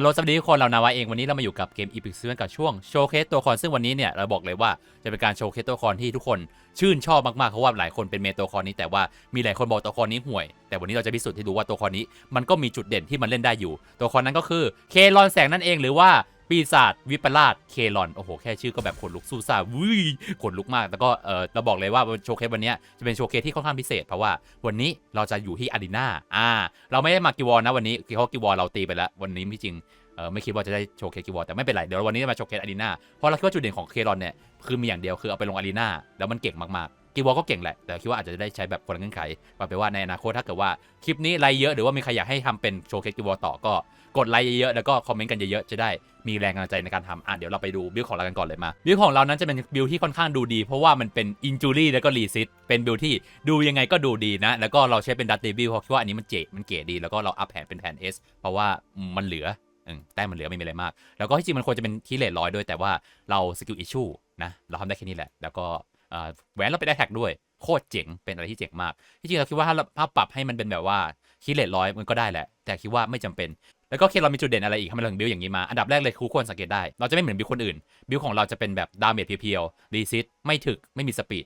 ฮัลโหลสวัสดีทุกคนเรานาวาเองวันนี้เรามาอยู่กับเกมอีพิกซ์แมนกับช่วงโชว์เคสตัวละครซึ่งวันนี้เนี่ยเราบอกเลยว่าจะเป็นการโชว์เคสตัวละครที่ทุกคนชื่นชอบมากๆเพราะว่าหลายคนเป็นเมตัวละครนี้แต่ว่ามีหลายคนบอกตัวละครนี้ห่วย แต่วันนี้เราจะพิสูจน์ให้ดูว่าตัวละครนี้มันก็มีจุดเด่นที่มันเล่นได้อยู่ ตัวละครนั้นก็คือเคลอนแสงนั่นเองหรือว่า ปีศาจวิปลาสเคลอน โอ้โห แค่ชื่อก็แบบขนลุกสู้ซ่าวุ้ยขนลุกมาก แล้วก็เออเราบอกเลยว่าโชว์เคสวันนี้จะเป็นโชว์เคสที่ค่อนข้างพิเศษ เพราะว่าวันนี้เราจะอยู่ที่อารีนาอ่า เราไม่ได้มากิวอลนะวันนี้เพราะกิวอลเราตีไปแล้ว วันนี้ที่จริงเออไม่คิดว่าจะได้โชว์เคสกิวอร์แต่ไม่เป็นไร เดี๋ยววันนี้จะมาโชว์เคสอารีนาเพราะเราคิดว่าจุดเด่นของเครอนเนี่ยคือมีอย่างเดียวคือเอาไปลงอารีนาแล้วมันเก่งมากๆกิวอร์ก็เก่งแหละ แต่คิดว่าอาจจะได้ใช้แบบคนละเงื่อนไขว่าไปว่าในอนาคตถ้าเกิดว่าคลิปนี้ไลค์เยอะหรือว่ามีใครอยากให้ทำเป็นโชว์เคสกิวอร์ต่อก็กดไลค์เยอะๆแล้วก็คอมเมนต์กันเยอะๆจะได้ มีแรงกำลังใจในการทำอะเดี๋ยวเราไปดูบิลของเรากันก่อนเลยมาบิลของเรานั้นจะเป็นบิลที่ค่อนข้างดูดี เพราะว่ามันเป็นอินจูรี่แล้วก็รีซิตเป็นบิลที่ดูยังไงก็ดูดีนะ แล้วก็เราใช้เป็นดัตเดบิลเพราะคิดว่าอันนี้มันเจ๋มันเก๋ดี แล้วก็เราอัพแผนเป็นแผน S เพราะว่ามันเหลือแต้มมันเหลือไม่มีอะไรมาก แล้วก็ที่จริงมันควรจะเป็นที่เลทร้อยด้วย แต่ว่าเราสกิลอิชชูนะเราทำได้แค่นี้แหละ แล้วก็แหวนเราไปได้แท็กด้วยโคตรเจ๋งเป็นอะไรที่เจ๋งมากที่จริงเราคิดว่าถ้าเราถ้าปรับให้มันเป็นแบบว่าคีเลทร้อยมันก็ได้แหละ แต่คิดว่าไม่จำเป็น แล้วก็เคเรามีจุดเด่นอะไรอีกทำไมเราถึงบิวอย่างนี้มา อันดับแรกเลยคือควรสังเกตได้ เราจะไม่เหมือนบิวคนอื่น บิวของเราจะเป็นแบบดาเมจเพียวๆรีซิตไม่ถึกไม่มีสปีด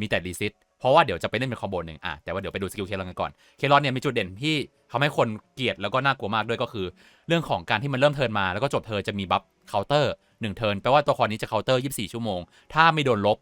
มีแต่รีซิตเพราะว่าเดี๋ยวจะไปเล่นเป็นคอมโบหนึ่งอะแต่ว่าเดี๋ยวไปดูสกิลเคลอนกันก่อน เคลอนเนี่ยมีจุดเด่นที่ทำให้คนเกลียดแล้วก็น่ากลัวมากด้วยก็คือ เรื่องของการที่มันเริ่มเทิร์นมาแล้วก็จบเทิร์นจะมีบัฟเคาน์เตอร์หนึ่งเทิร์นแปลว่าตัวครนี้จะเคาน์เตอร์24 ชั่วโมง ถ้าไม่โดนลบ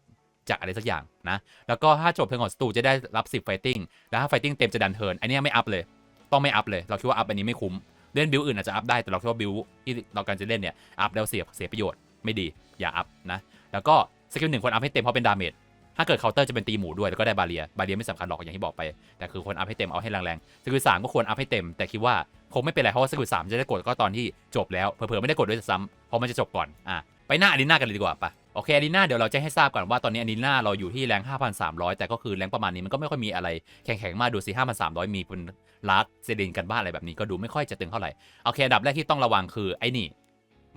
จากอะไรสักอย่างนะ แล้วก็ถ้าจบเทิร์นของสตูจะได้รับ10ไฟติ้งแล้วถ้าไฟติ้งเต็มจะดันเทิร์นอันนี้ไม่อัพเลย ต้องไม่อัพเลย เราคิดว่าอัพอันนี้ไม่คุ้ม เล่นบิลอื่นอาจจะอัพได้แต่เราคิดว่าบิลที่เราการจะเล่นเนี่ยอัพแล้วเสียเสียประโยชน์ไม่ดีอย่าอัพนะแล้วก็สกิลหนึ่งควรอัพให้เต็มเพราะเป็นดาเมจถ้าเกิดเคาน์เตอร์จะเป็นตีหมูด้วยแล้วก็ได้บาเรียบาเรียไม่สำคัญหรอกอย่างที่บอกไป แต่คือควรอัพให้เต็มเอาให้แรงๆสกิลสามก็ควรอัพให้เต็มแต่คิดว่าคงไม่เป็นไรเพราะว่าสกิลสามจะได้กดก็ตอนที่จบแล้วเผลอๆไม่ได้กดด้วยซ้ำเพราะมันจะจบก่อนอะไปหน้าอารีนากันเลยดีกว่าปะ โอเคอารีนาเดี๋ยวเราจะให้ทราบก่อนว่าตอนนี้อารีนาเราอยู่ที่แรง 5,300 แต่ก็คือแรงประมาณนี้มันก็ไม่ค่อยมีอะไรแข็งๆ มากดูสิ 5,300 มีเป็นลัดเซเดนกันบ้านอะไรแบบนี้ก็ดูไม่ค่อยจะตึงเท่าไหร่ โอเคอันดับแรกที่ต้องระวังคือไอ้นี่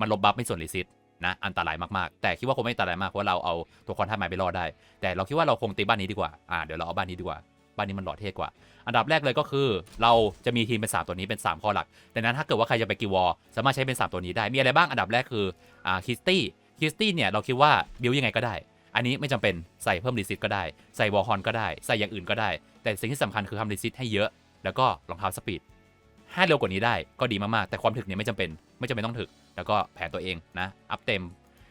มันลบบัฟไม่ส่วนรีซิตนะอันตรายมากๆ แต่คิดว่าคงไม่อันตรายมากเพราะเราเอาตัวคอนท่าไม้ไปรอดได้ แต่เราคิดว่าเราคงตีบ้านนี้ดีกว่าอ่าเดี๋ยวเราเอาบ้านนี้ดีกว่าบ้านนี้มันหล่อเท่กว่า อันดับแรกเลยก็คือ เราจะมีทีมเป็น 3 ตัวนี้เป็น 3 ข้อหลักดังนั้นถ้าเกิดว่าใครจะไปกิวอสามารถใช้เป็น 3 ตัวนี้ได้มีอะไรบ้างอันดับแรกคืออ่าคิสตี้ คิสตี้เนี่ยเราคิดว่าบิวยังไงก็ได้ อันนี้ไม่จำเป็นใส่เพิ่มรีซิตก็ได้ ใส่วอลฮอนก็ได้ ใส่อย่างอื่นก็ได้ แต่สิ่งที่สำคัญคือทำรีซิตให้เยอะ แล้วก็รองเท้าสปีดให้เร็วกว่านี้ได้ก็ดีมากๆ แต่ความถึกเนี่ยไม่จำเป็นไม่จำเป็นต้องถึก แล้วก็แผนตัวเองนะ อัพเต็ม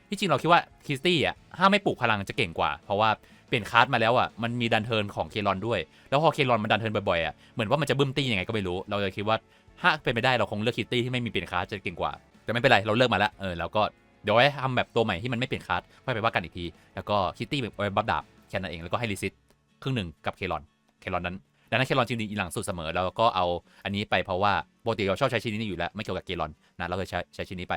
ที่จริงเราคิดว่าคิสตี้อะถ้าไม่ปลูกพลังจะเก่งกว่า เพราะว่าเปลี่ยนคาร์ดมาแล้วอะมันมีดันเทิร์นของเคลอนด้วย แล้วพอเคลอนมันดันเทิร์นบ่อยๆอะเหมือนว่ามันจะบึ้มตี้ยังไงก็ไม่รู้ เราเลยคิดว่าถ้าเป็นไปได้เราคงเลือกคิสตี้ที่ไม่มีเปลี่ยนคาร์ดจะเก่งกว่า แต่ไม่เป็นไรเราเลือกมาแล้วเออแล้วก็ เดี๋ยวไว้ทำแบบตัวใหม่ที่มันไม่เปลี่ยนคาร์ดค่อยไปว่ากันอีกที แล้วก็คิตตี้แบบไว้บัฟดาบแค่นั้นเองแล้วก็ให้รีซิตครึ่งหนึ่งกับเคลอนเคลอนนั้นดังนั้นเคลอนจริงๆอีหลังสุดเสมอแล้วก็เอาอันนี้ไปเพราะว่าปกติเราชอบใช้ชิ้นนี้อยู่แล้วไม่เกี่ยวกับเกลอนนะเราเลยใช้ใช้ชิ้นนี้ไป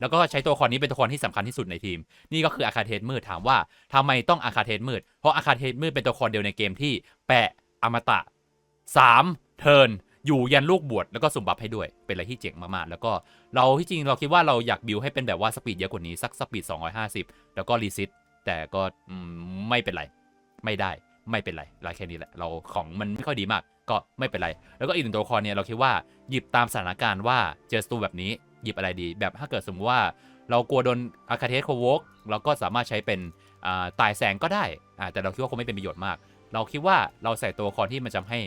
แล้วก็ใช้ตัวครนี้เป็นตัวละครที่สำคัญที่สุดในทีม นี่ก็คืออาคาเทสมืดถามว่าทำไมต้องอาคาเทสมืดเพราะอาคาเทสมืดเป็นตัวละครเดียวในเกมที่แปะอมตะ3เทิร์น อยู่ยันลูกบวชแล้วก็สุ่มบัฟให้ด้วยเป็นอะไรที่เจ๋งมากๆ แล้วก็เราที่จริงเราคิดว่าเราอยากบิวให้เป็นแบบว่าสปีดเยอะกว่านี้สักสปีด 250 แล้วก็รีซิตแต่ก็ไม่เป็นไร ไม่ได้ไม่เป็นไรเราแค่นี้แหละเราของมันไม่ค่อยดีมาก ก็ไม่เป็นไร แล้วก็อีกหนึ่งตัวละครเนี่ยเราคิดว่าหยิบตามสถานการณ์ว่าเจอสตูแบบนี้หยิบอะไรดี แบบถ้าเกิดสมมติว่า เรากลัวโดนอาคาเทสโควกเราก็สามารถใช้เป็นตายแสงก็ได้แต่เราคิดว่าคงไม่เป็นประโยชน์มาก เราคิดว่าเราใส่ตัวละครที่มันจะให้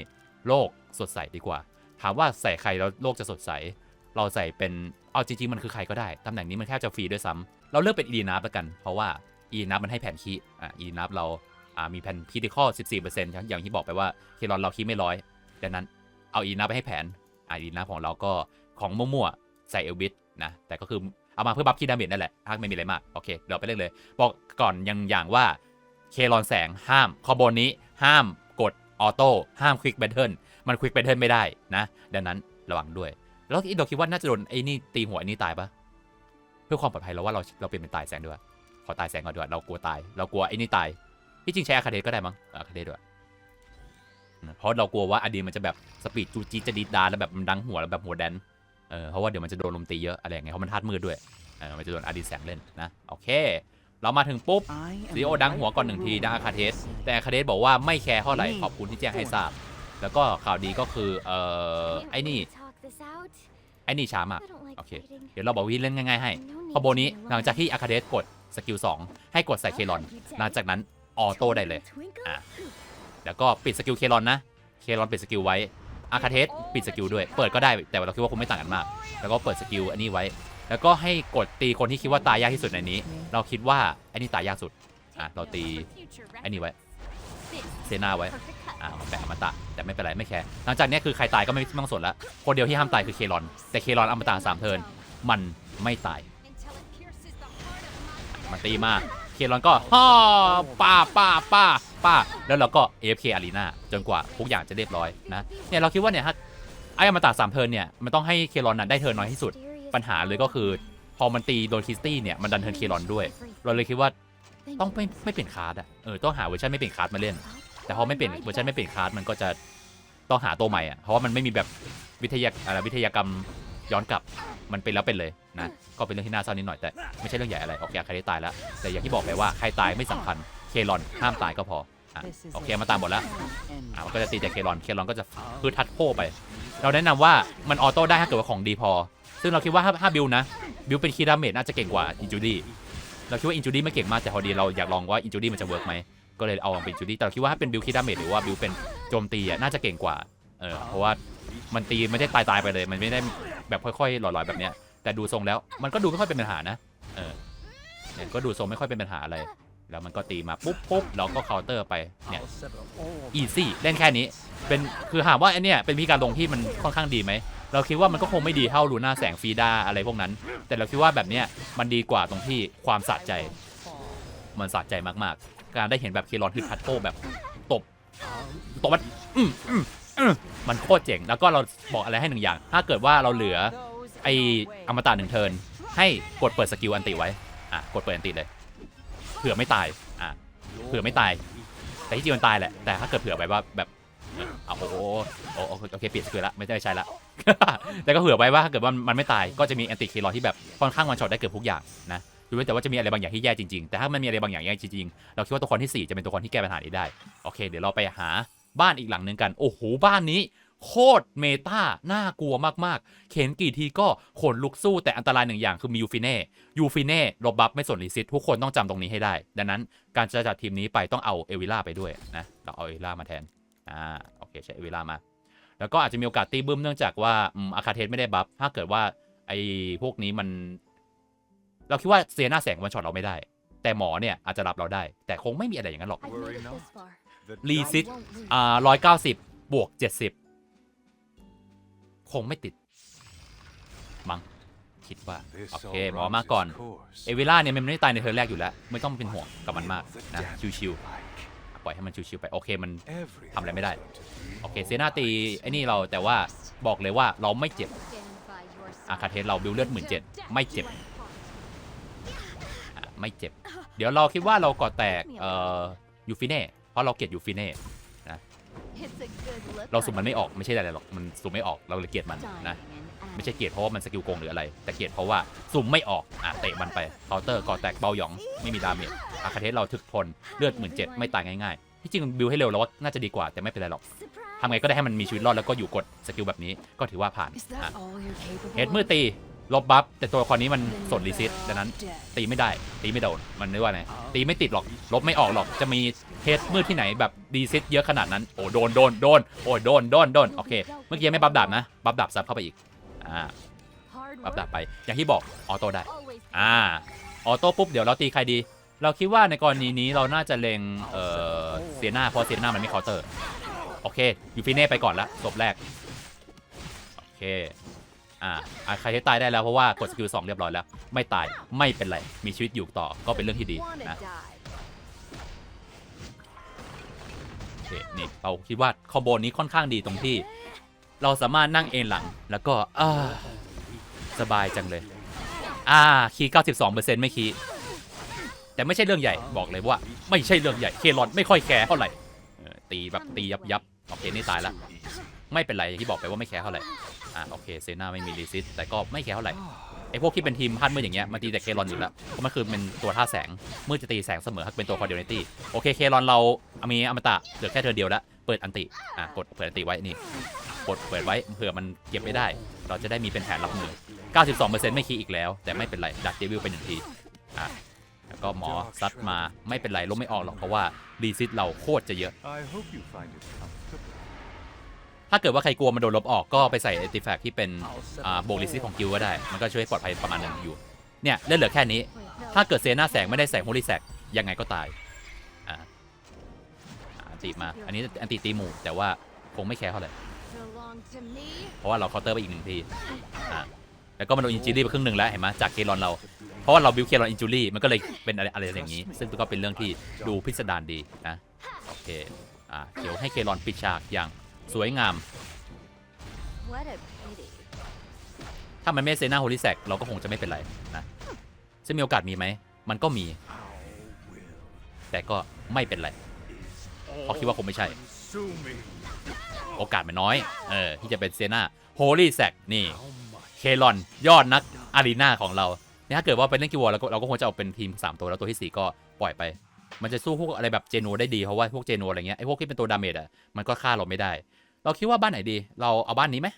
โลกสดใสดีกว่า ถามว่าใส่ใครแล้วโลกจะสดใส เราใส่เป็นเอาจริงๆมันคือใครก็ได้ ตำแหน่งนี้มันแทบจะฟรีด้วยซ้ำเราเลือกเป็นอีดีนับแล้วกัน เพราะว่าอีนับมันให้แผนคีอ่าอีนับเราอ่ามีแผนคีที่ข้อ14%อย่างที่บอกไปว่าเคลอนเราคีไม่ร้อยดังนั้นเอาอีนับไปให้แผนอ่าอีนับของเราก็ของมั่วๆใส่เอลบิสนะแต่ก็คือเอามาเพื่อบัฟคีดาเมจนั่นแหละถ้าไม่มีอะไรมากโอเคเดี๋ยวไปเล่นเลย บอกก่อนยังอย่างว่าเคลอนแสงห้ามคอโบนี้ห้าม ออโต้ห้ามควิกแบทเทิลมันควิกแบทเทิลไม่ได้นะ ดังนั้นระวังด้วย แล้วอีเราคิดว่าน่าจะโดนไอ้นี่ตีหัวไอ้นี่ตายปะเพื่อความปลอดภัยเราว่าเราเราเปลี่ยนเป็นตายแสงด้วยขอตายแสงก่อนด้วยเรากลัวตายเรากลัวไอ้นี่ตายที่จริงใช้อาคาเดก็ได้มั้งอาคาเดด้วยเพราะเรากลัวว่าอดีมันจะแบบสปีดจูจีจะดีดดาแล้วแบบมันดังหัวแล้วแบบหัวแดนเออเพราะว่าเดี๋ยวมันจะโดนลมตีเยอะอะไรอย่างเงี้ยเพราะมันธาตุมืดด้วยเออมันจะโดนอดีแสงเล่นนะโอเค เรามาถึงปุ๊บซีโอดังหัวก่อนหนึ่งทีดังอาคาเทส แต่อาคาเทสบอกว่าไม่แคร์เท่าไหร่ขอบคุณที่แจ้งให้ทราบ แล้วก็ข่าวดีก็คือเออไอ้นี่ไอ้นี่ช้ามากโอเค เดี๋ยวเราบอกวิธีเล่นง่ายๆให้คอมโบนี้หลังจากที่อาคาเดสกดสกิล2 ให้กดใส่เคลอน หลังจากนั้นออโต้ได้เลยอะแล้วก็ปิดสกิลเคลอนนะ เคลอนปิดสกิลไว้อาคาเทสปิดสกิลด้วย เปิดก็ได้แต่เราคิดว่าคงไม่ต่างกันมาก แล้วก็เปิดสกิลอันนี้ไว้ แล้วก็ให้กดตีคนที่คิดว่าตายยากที่สุดในนี้ เราคิดว่าอันนี้ตายยากสุด อะ เราตีไอันนี้ไว้ เซนาไว้ อะแปะอมตะ แต่ไม่เป็นไรไม่แคร์ หลังจากเนี้ยคือใครตายก็ไม่ไม่ต้องสนละ คนเดียวที่ห้ามตายคือเคลอน แต่เคลอนอมตะสามเทิร์นมันไม่ตายมันตีมา เคลอนก็ฮ่อป้าป้าป้าป้า แล้วเราก็ AFK Arena จนกว่าทุกอย่างจะเรียบร้อยนะ เนี่ยเราคิดว่าเนี่ยฮะไอ้อมตะสามเทิร์นเนี่ย มันต้องให้เคลอนน่ะได้เทิร์นน้อยที่สุด ปัญหาเลยก็คือ พอมันตีโดนคิสตี้เนี่ยมันดันเทิร์นเคลอนด้วย เราเลยคิดว่าต้องไม่ไม่เปลี่ยนคาร์ดอะเออต้องหาเวอร์ชันไม่เปลี่ยนคาร์ดมาเล่น แต่พอไม่เปลี่ยนเวอร์ชันไม่เปลี่ยนคาร์ดมันก็จะต้องหาตัวใหม่อะเพราะว่ามันไม่มีแบบวิทยาอะไรวิทยากรรมย้อนกลับมันเป็นแล้วเป็นเลยนะก็เป็นเรื่องที่น่าเศร้านิดหน่อยแต่ไม่ใช่เรื่องใหญ่อะไรโอเคใครได้ตายแล้ว แต่อย่างที่บอกไปว่าใครตายไม่สำคัญเคลอนห้ามตายก็พออะโอเคมาตามหมดแล้วอะมันก็จะตีแต่เคลอนเคลอนก็จะคือทัดโค้ไป เราแนะนำว่ามันออโต้ได้ถ้าเกิดว่าของดีพอ ซึ่งเราคิดว่าถ้าถ้าบิลนะ บิลเป็นคีย์ดาเมจน่าจะเก่งกว่าอินจูดี้เราคิดว่าอินจูดี้ไม่เก่งมากแต่พอดีเราอยากลองว่าอินจูดี้มันจะเวิร์กไหมก็เลยเอาเป็นอินจูดี้แต่เราคิดว่าถ้าเป็นบิลคีย์ดาเมจหรือว่าบิลเป็นโจมตีอะน่าจะเก่งกว่าเออเพราะว่ามันตีไม่ได้ตายตายไปเลย มันไม่ได้แบบค่อยๆหลอยๆแบบเนี้ยแต่ดูทรงแล้วมันก็ดูไม่ค่อยเป็นปัญหานะเออเนี่ยก็ดูทรงไม่ค่อยเป็นปัญหาอะไร แล้วมันก็ตีมาปุ๊บปุ๊บแล้วก็เคาน์เตอร์ไปเนี่ยอีซี่เล่นแค่นี้ เป็นคือถามว่าไอเนี่ยเป็นวิธีการลงที่มันค่อนข้างดีไหมเราคิดว่ามันก็คงไม่ดีเท่าลูน่าแสงฟรีดาอะไรพวกนั้น แต่เราคิดว่าแบบเนี้ยมันดีกว่าตรงที่ความสะใจ มันสะใจมากๆ การได้เห็นแบบเคลอนคือทัตโต้แบบตบตบมันอืมอืมอืมมันโคตรเจ๋ง แล้วก็เราบอกอะไรให้หนึ่งอย่าง ถ้าเกิดว่าเราเหลือไออมตะหนึ่งเทิร์นให้กดเปิดสกิลอันติไว้อะกดเปิดอันติเลย เผื่อไม่ตายอะเผื่อไม่ตาย แต่ที่จริงมันตายแหละแต่ถ้าเกิดเผื่อไว้ว่าแบบเออเอาโอ้โหโอ้โหโอเคเปลี่ยนสกิลละไม่ได้ใช้ละแต่ก็เผื่อไว้ว่าถ้าเกิดว่ามันไม่ตายก็จะมีแอนติเคลอที่แบบค่อนข้างวันช็อตได้เกือบทุกอย่างนะดูไว้แต่ว่าจะมีอะไรบางอย่างที่แย่จริงๆ แต่ถ้ามันมีอะไรบางอย่างแย่จริงๆ เราคิดว่าตัวครที่ 4 จะเป็นตัวครที่แก้ปัญหานี้ได้ โอเค เดี๋ยวเราไปหาบ้านอีกหลังหนึ่งกัน โอ้โห บ้านนี้ โคตรเมตาน่ากลัวมากๆ เข็นกี่ทีก็ขนลุกสู้แต่อันตรายหนึ่งอย่างคือมียูฟิเน่ ยูฟิเน่ลบบัฟไม่สนรีซิตทุกคนต้องจำตรงนี้ให้ได้ ดังนั้นการจะจัดทีมนี้ไปต้องเอาเอวิล่าไปด้วยนะ เราเอาเอวิล่ามาแทน อ่า โอเคใช้เอวิล่ามา แล้วก็อาจจะมีโอกาสตีบึ้มเนื่องจากว่าอืมอาคาเทสไม่ได้บัฟ ถ้าเกิดว่าไอ้พวกนี้มัน เราคิดว่าเซียนาแสงวันช็อตเราไม่ได้ แต่หมอเนี่ยอาจจะรับเราได้ แต่คงไม่มีอะไรอย่างนั้นหรอก Lee Sit อ่าร้อยเก้าสิบบวกเจ็ดสิบ คงไม่ติด มั้งคิดว่า โอเคหมอมาก่อน เอวิล่าเนี่ยมันไม่ได้ตายในเทิร์นแรกอยู่แล้ว ไม่ต้องเป็นห่วงกับมันมากนะ ชิวๆปล่อยให้มันชิวๆไป โอเคมันทำอะไรไม่ได้ โอเคเซนาตีไอ้นี่เราแต่ว่าบอกเลยว่าเราไม่เจ็บอาคาเทสเราบิวเลือดหมื่นเจ็ดไม่เจ็บอะไม่เจ็บ เดี๋ยวเราคิดว่าเราก่อแตกเอ่อยูฟิเน่เพราะเราเกลียดยูฟิเน่ เราสุ่มมันไม่ออกไม่ใช่อะไรหรอกมันสุ่มไม่ออกเราเลยเกลียดมันนะไม่ใช่เกลียดเพราะว่ามันสกิลโกงหรืออะไร แต่เกลียดเพราะว่าสุ่มไม่ออกอะเตะมันไปเคาน์เตอร์ก่อแตกเบาหยองไม่มีดาเมจอาคาเทสเราถึกทนเลือดหมื่นเจ็ดไม่ตายง่ายๆที่จริงบิวให้เร็วแล้วว่าน่าจะดีกว่าแต่ไม่เป็นไรหรอกทำไงก็ได้ให้มันมีชีวิตรอดแล้วก็อยู่กดสกิลแบบนี้ก็ถือว่าผ่านอะเฮดมือตี ลบบัฟแต่ตัวละครนี้มันสดรีซิตดังนั้น ตีไม่ได้ตีไม่โดนมันเรียกว่าไงตีไม่ติดหรอกลบไม่ออกหรอกจะมีเฮดมือที่ไหนแบบดีซิตเยอะขนาดนั้นโอ้โดนโดนโดนโอ้ยโดนโดนโดนโอเค เมื่อกี้ไม่บัฟดาบนะบัฟดาบซับเข้าไปอีกอ่าบัฟดาบไปอย่างที่บอกออโต้ได้อ่าออโต้ปุ๊บเดี๋ยวเราตีใครดี เราคิดว่าในกรณีนี้เราน่าจะเล็งเอ่อเซียนาเพราะเซียนามันไม่เคาน์เตอร์โอเคยูฟิเน่ไปก่อนละศพแรกโอเค อ่าอะใครที่ตายได้แล้วเพราะว่ากดสกิลสองเรียบร้อยแล้ว ไม่ตายไม่เป็นไรมีชีวิตอยู่ต่อก็เป็นเรื่องที่ดีนะโอเคนี่เราคิดว่าคอมโบนี้ค่อนข้างดีตรงที่ เราสามารถนั่งเอนหลังแล้วก็อ่าสบายจังเลย อ่าคีย์92%ไม่คีย์แต่ไม่ใช่เรื่องใหญ่บอกเลยว่า ไม่ใช่เรื่องใหญ่เคลอนไม่ค่อยแคร์เท่าไหร่เออตีแบบตียับยับโอเคนี่ตายละไม่เป็นไรอย่างที่บอกไปว่าไม่แคร์เท่าไหร่ อ่าโอเคเซนาไม่มีรีซิสแต่ก็ไม่แคร์เท่าไหร่ไอพวกที่เป็นทีมพัดมืดอย่างเงี้ยมันตีแต่เคลอนอยู่แล้วเพราะมันคือเป็นตัวท่าแสงมืดจะตีแสงเสมอถ้าเป็นตัวคอร์ดิเนตี้โอเคเคลอนเรามีอมตะเหลือแค่เธอเดียวแล้วเปิดอันติอ่ากดเปิดอันติไว้นี่กดเปิดไว้เผื่อมันเก็บไม่ได้ เราจะได้มีเป็นแผนรับมือ 92%ไม่คีอีกแล้ว แต่ไม่เป็นไรดักเดวิลไปหนึ่งทีอะแล้วก็หมอซัดมาไม่เป็นไรลบไม่ออกหรอกเพราะว่ารีซิตเราโคตรจะเยอะ ถ้าเกิดว่าใครกลัวมันโดนลบออกก็ไปใส่เอติแฟกที่เป็นอ่าโบกลิซิตของกิลก็ได้ มันก็ช่วยปลอดภัยประมาณหนึงอยู่ เนี่ยเล่นเหลือแค่นี้ ถ้าเกิดเซน่าแสงไม่ได้แสงโฮลิแสกยังไงก็ตายอ่าอ่าอันติมา อันนี้อันติตีหมู่แต่ว่าคงไม่แคร์เท่าไหร่ belong to me. เพราะว่าเราเคาน์เตอร์ไปอีกหนึ่งทีอ่าแล้วก็มันโดนอินจูรี่ไปครึ่งหนึ่งแล้วเห็นไหมจากเคลอนเรา เพราะว่าเราบิวเคลอนอินจูรี่มันก็เลยเป็นอะไรอะไรอย่างนี้ ซึ่งก็เป็นเรื่องที่ดูพิสดารดีนะ โอเค อ่า เดี๋ยวให้เคลอนปิดฉากอย่าง สวยงาม What a pity. ถ้ามันไม่เซน่าโฮลิแซกเราก็คงจะไม่เป็นไรนะซึ่งมีโอกาสมีไหม มันก็มี แต่ก็ไม่เป็นไรเพราะคิดว่าคงไม่ใช่ Consuming. โอกาสมันน้อย เออ ที่จะเป็นเซน่าโฮลี่แซกนี่ เคลอน ยอดนักอารีนาของเราเนี่ยถ้าเกิดว่าเป็นเล่นกิวอร์เราก็เราก็ควรจะเอาเป็นทีม 3 ตัวแล้วตัวทีสี่ 4 ก็ปล่อยไป มันจะสู้พวกอะไรแบบเจโนได้ดี เพราะว่าพวกเจโนอะไรเงี้ยไอ้พวกที่เป็นตัวดาเมจอะมันก็ฆ่าเราไม่ได้ เราคิดว่าบ้านไหนดี เราเอาบ้านนี้ไหม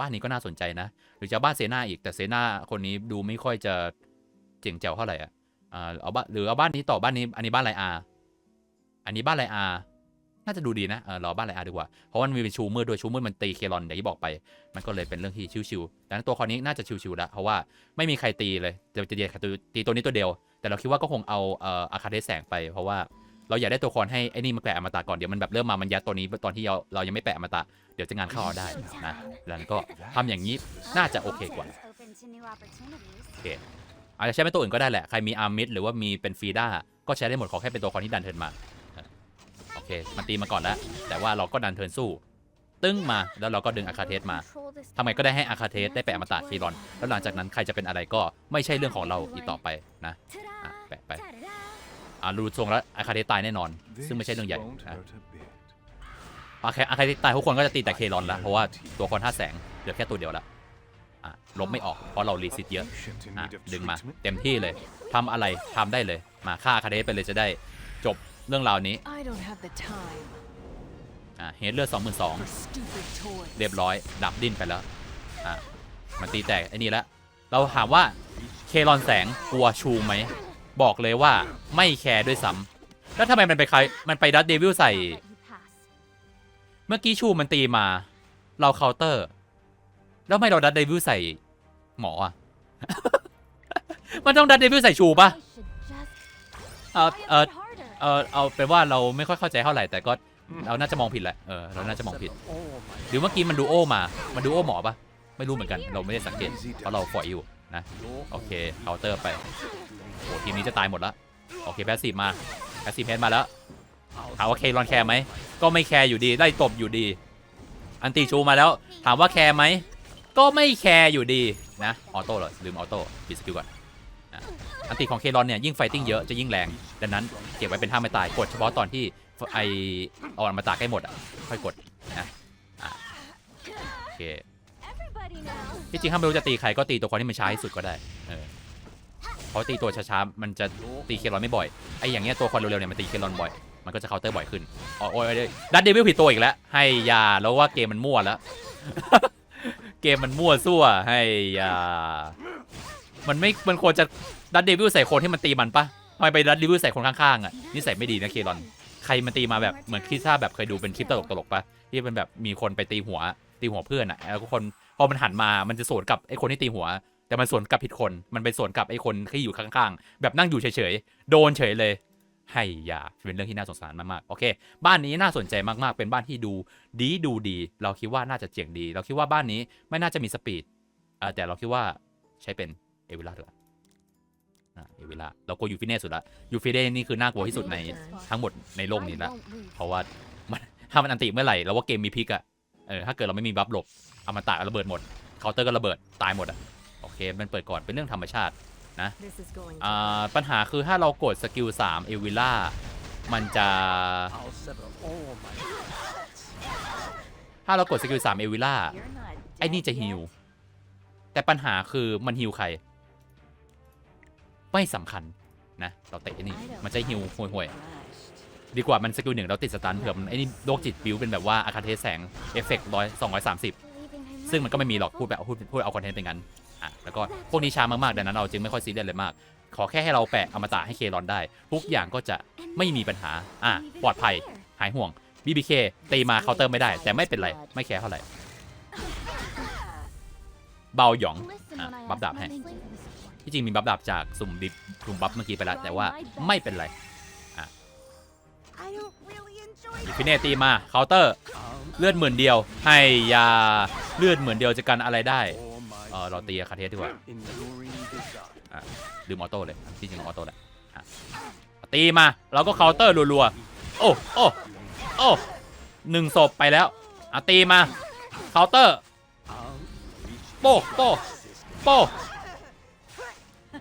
บ้านนี้ก็น่าสนใจนะ หรือจะบ้านเซนาอีกแต่เซนาคนนี้ดูไม่ค่อยจะเจ๋งแจ๋วเท่าไหร่อะเอาบ้านหรือเอาบ้านนี้ต่อบ้านนี้ อันนี้บ้านไรอาอันนี้บ้านไรอาน่าจะดูดีนะเออรอบ้านไรอาดีกว่า เพราะว่ามันมีเป็นชูมืดด้วยชูมืดมันตีเคลอนอย่างที่บอกไป มันก็เลยเป็นเรื่องที่ชิวๆดังนั้นตัวคอนี้น่าจะชิวๆแล้วเพราะว่าไม่มีใครตีเลยเดี๋ยวจะเดียตีตีตัวนี้ตัวเดียว แต่เราคิดว่าก็คงเอาอ่ออาคาเดสแสงไปเพราะว่า เราอยากได้ตัวคอนให้ไอ้นี่มันแปะอมตะก่อนเดี๋ยวมันแบบเริ่มมามันยัดตัวนี้ตอนที่เราเรายังไม่แปะอมตะเดี๋ยวจะงานเข้าเอาได้นะดังนั้นก็ทำอย่างนี้น่าจะโอเคกว่า Open to new opportunities. โอเคอาจจะใช้เป็นตัวอื่นก็ได้แหละใครมีอาร์มิดหรือว่ามีเป็นฟีด้าก็ใช้ได้หมดขอแค่เป็นตัวคอนที่ดันเทิร์นมาโอเคมันตีมาก่อนแล้ว แต่ว่าเราก็ดันเทิร์นสู้ ตึ้งมาแล้วเราก็ดึงอาคาเทสมา Control this ทำไงก็ได้ให้อาคาเทสได้แปะอมตะคีรอน แล้วหลังจากนั้นใครจะเป็นอะไรก็ไม่ใช่เรื่องของเราอีกต่อไปนะ Ta-da! อะแปะไป Ta-da-da! อ่ารูทรงแล้วอาคาเทสตายแน่นอน ซึ่งไม่ใช่เรื่องใหญ่ Won't นะ hurt a bit. อาคาอาคาเทสตายทุกคนก็จะตีแต่เครอนแล้วเพราะว่าตัวคอนท่าแสงเหลือแค่ตัวเดียวละอะลบไม่ออกเพราะเรารีซิตเยอะ Patient in อะ need of ดึงมา treatment. เต็มที่เลยทำอะไรทำได้เลยมาฆ่าอาคาเทสไปเลยจะได้จบเรื่องราวนี้ I don't have the time อะเฮดเลือดสองหมื่นสอง for stupid toys. เรียบร้อยดับดิ้นไปแล้วอะมันตีแตกไอ้นี่แล้วเราถามว่าเครอนแสงกลัวชูไหม บอกเลยว่าไม่แคร์ด้วยซ้ำแล้วทำไมมันไปใครมันไปดัดเดวิลใส่ เมื่อกี้ชูมันตีมา เราเคาน์เตอร์ แล้วไม่เราดัดเดวิลใส่หมออะมันต้องดัดเดวิลใส่ชูปะเออเออเออเอาเป็นว่าเราไม่ค่อยเข้าใจเท่าไหร่แต่ก็เราน่าจะมองผิดแหละ เออ เราน่าจะมองผิด หรือเมื่อกี้มันดูโอมา มันดูโอหมอปะไม่รู้เหมือนกัน เราไม่ได้สังเกต เพราะเราฝอยอยู่นะ โอเค เคาน์เตอร์ไป โอ้ทีมนี้จะตายหมดละโอเคแพสซีฟมาแพสซีฟเพนมาแล้วถามว่าเครอนแคร์ไหมก็ไม่แคร์อยู่ดีไล่ตบอยู่ดี อันตีชูมาแล้ว ถามว่าแคร์ไหมก็ไม่แคร์อยู่ดีนะออโต้เลยลืมออโต้ปิดสกิลก่อนอันตีของเครอนเนี่ยยิ่งไฟติ้งเยอะจะยิ่งแรง ดังนั้นเก็บไว้เป็นท่าไม่ตายกดเฉพาะตอนที่ไอเอาอันมาตากให้หมดอะค่อยกดนะอะโอเคที่จริงถ้าไม่รู้จะตีใครก็ตีตัวคนที่มันช้าที่สุดก็ได้เอ เพราตีตัวช้าๆ มันจะตีเครอนไม่บ่อย ไออย่างเงี้ยตัวคนเร็วๆเนี่ยมันตีเครอนบ่อย มันก็จะเคาน์เตอร์บ่อยขึ้นอ๋อโอ้ยดันเดวิลผิดตัวอีกแล้ว ให้ยาแล้วว่าเกมมันมั่วแล้ว เกมมันมั่วซั่วให้ยา มันไม่ มันควรจะดันเดวิลใส่คนที่มันตีมันปะทำไมไปดันเดวิลใส่คนข้างๆอะนี่ใส่ไม่ดีนะเครอน ใครมันตีมาแบบเหมือนคิดท่าแบบเคยดูเป็นคลิปตลกตลกๆปะที่เป็นแบบมีคนไปตีหัวตีหัวเพื่อนอะแล้วคนพอมันหันมา มันจะสวนกับไอ้คนที่ตีหัว แต่มันสวนกับผิดคน มันไปสวนกับไอ้คนที่อยู่ข้างๆ แบบนั่งอยู่เฉยๆ โดนเฉยเลย ให้ยาเป็นเรื่องที่น่าสงสารมากๆ โอเค บ้านนี้น่าสนใจมากๆ เป็นบ้านที่ดูดีดูดี เราคิดว่าน่าจะเจ๋งดี เราคิดว่าบ้านนี้ไม่น่าจะมีสปีดอ่าแต่เราคิดว่าใช้เป็นเอวิลาดีกว่าอ่าเอวิลาเรากลัวยูฟิเน่สุดละ ยูฟิเน่นี่คือน่ากลัวที่สุดในทั้งหมดในโลกนี้ละเพราะว่ามันถ้ามันอันติเมื่อไหร่แล้วว่าเกมมีพลิกอะเออถ้าเกิดเราไม่มีบัฟหลบอมตะระเบิดหมดเคาน์เตอร์ก็ระเบิดตายหมดอะ โอเค มันเปิดก่อนเป็นเรื่องธรรมชาติ This is going อ่ to าปัญหาคือถ้าเรากดสกิล3เอวิล่ามันจะถ้าเรากดสกิล3เอวิล่า You're not ไอ้นี่จะ dead ฮิว yet. แต่ปัญหาคือมันฮิวใคร ไม่สำคัญนะเราเตะไอ้นี่ I don't มันจะฮิว have to ห่วย be ๆดีกว่ามันสกิลหนึ่งเราติดสตันเผื่อมันไอ้นี่โรคจิตบิวเป็นแบบว่าอาคาเทสแสงเอฟเฟกต์ร้อยสองร้อยสามสิบ Believing I ซึ่งมันก็ไม่มีหรอก might พูดแบบพูดพูดเอาคอนเทนต์เป็นงั้น อะแล้วก็พวกนี้ช้ามากๆดังนั้นเราจึงไม่ค่อยซีเรียสเลยมาก ขอแค่ให้เราแปะอมตะให้เครอนได้ ทุกอย่างก็จะไม่มีปัญหาอะปลอดภัยหายห่วง BBK ตีมาเคาน์เตอร์ไม่ได้ แต่ไม่เป็นไรไม่แคร์เท่าไหร่เบาหยองอะบัฟดาบให้ที่จริงมีบัฟดาบจากสุ่มดิบสุ่มบัฟเมื่อกี้ไปแล้วแต่ว่าไม่เป็นไร I don't really enjoy อิฟิเนตีมาเคาน์เตอร์เลือดหมื่นเดียว ให้ยาเลือดหมื่นเดียวจะกันอะไรได้ ออเราตีคาเทสดีกว่า enduring desire. ลืมออโต้เลยที่จริงออโต้แหละอะตีมาเราก็เคาน์เตอร์รัวๆโอ้โอ้โอ้หนึ่งศพไปแล้วอะตีมาเคาน์เตอร์โป้โป้โป้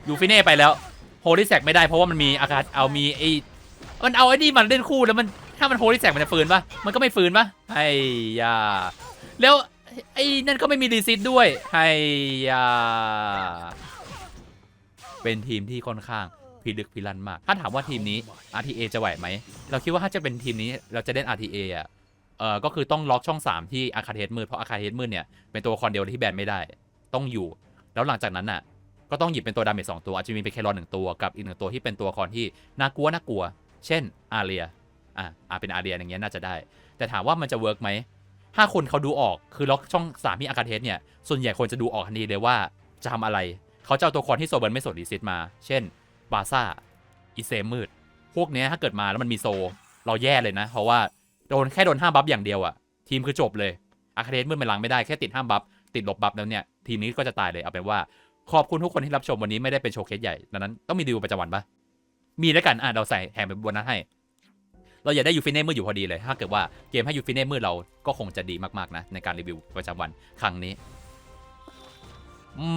ยูฟิเน่ไปแล้วโฮลิแซกไม่ได้เพราะว่ามันมีอาการเอามีไอมันเอาไอ้นี่มันเล่นคู่แล้วมันถ้ามันโฮลิแซกมันจะฟื้นปะมันก็ไม่ฟื้นปะไอ้ยาแล้ว ไอ้นั่นก็ไม่มีรีซิตด้วยไอ้ยาเป็นทีมที่ค่อนข้างพิลึกพิลั่นมาก ถ้าถามว่าทีมนี้ RTA จะไหวไหม เราคิดว่าถ้าจะเป็นทีมนี้เราจะเล่น RTA อะ เออก็คือต้องล็อกช่อง 3 ที่อาคาเทสมืด เพราะอาคาเทสมืดเนี่ย เป็นตัวละครเดียวที่แบนไม่ได้ ต้องอยู่ แล้วหลังจากนั้นน่ะ ก็ต้องหยิบเป็นตัวดาเมจสองตัว อาจจะมีเป็นแครอนหนึ่งตัว กับอีกหนึ่งตัวที่เป็นตัวละครที่น่ากลัวน่ากลัว เช่นอาเรีย อะอะเป็นอาเรียอย่างเงี้ยน่าจะได้ แต่ถามว่ามันจะเวิร์กไหม ถ้าคนเขาดูออกคือล็อกช่อง3ที่อาคาเทสเนี่ย ส่วนใหญ่คนจะดูออกทันทีเลยว่าจะทำอะไร เขาจะเอาตัวละครที่โซเบิร์นไม่สดรีซิตมา เช่น บาซ่า อิเซมืด พวกเนี้ยถ้าเกิดมาแล้วมันมีโซ เราแย่เลยนะ เพราะว่าโดนแค่โดนห้ามบัฟอย่างเดียวอะทีมคือจบเลย อาคาเดสมืดมันล้างไม่ได้แค่ติดห้ามบัฟติดลบบัฟแล้วเนี่ยทีมนี้ก็จะตายเลยเอาเป็นว่าขอบคุณทุกคนที่รับชมวันนี้ไม่ได้เป็นโชว์เคสใหญ่ดังนั้นต้องมีดีลประจำวันปะมีแล้วกันอะเราใส่แถมไปบนนั้นให้ เราอยากได้ยูฟิเน่มืดอยู่พอดีเลย ถ้าเกิดว่าเกมให้ยูฟิเน่มืดเราก็คงจะดีมากๆนะในการรีวิวประจำวันครั้งนี้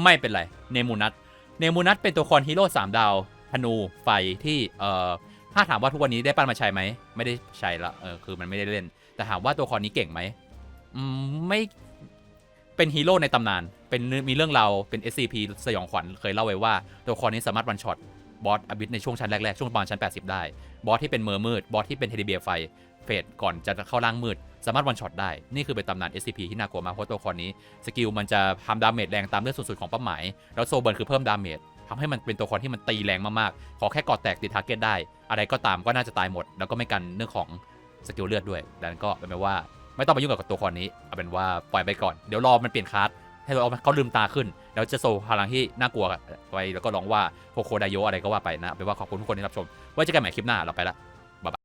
ไม่เป็นไรเนมูนัทเนมูนัทเป็นตัวละครฮีโร่สามดาวธนูไฟที่เอ่อถ้าถามว่าทุกวันนี้ได้ปั้นมาใช้ไหมไม่ได้ใช้ละเออคือมันไม่ได้เล่น แต่ถามว่าตัวครนี้เก่งไหมไม่เป็นฮีโร่ในตำนาน เป็นมีเรื่องราวเป็น SCP สยองขวัญเคยเล่าไว้ว่าตัวละครนี้สามารถวันช็อต บอสอบิสในช่วงชั้นแรกๆ ช่วงประมาณชั้น 80 ได้ บอสที่เป็นเมอร์มืด บอสที่เป็นเทเลเบียไฟ เฟดก่อนจะเข้าร่างมืด สามารถวันช็อตได้ นี่คือเป็นตำนาน SCP ที่น่ากลัวมากเพราะตัวครนี้ สกิลมันจะทำดาเมจแรงตามเลือดสุดๆของเป้าหมาย แล้วโซเบิร์นคือเพิ่มดาเมจทำให้มันเป็นตัวละครที่มันตีแรงมากๆ ขอแค่กอดแตกติดทาร์เก็ตได้ อะไรก็ตามก็น่าจะตายหมด แล้วก็ไม่กันเรื่องของสกิลเลือดด้วยดังนั้นก็เป็นไปว่า ไม่ต้องไปยุ่งกับตัวครนี้เอาเป็นว่าปล่อยไปก่อนเดี๋ยวรอมันเปลี่ยนคลาส ให้เราเขาลืมตาขึ้น แล้วจะโซพลังที่น่ากลัวไปแล้วก็ร้องว่าโคโคไดโยอะไรก็ว่าไปนะเป็นว่าขอบคุณทุกคนที่รับชม ไว้เจอกันใหม่คลิปหน้าเราไปละ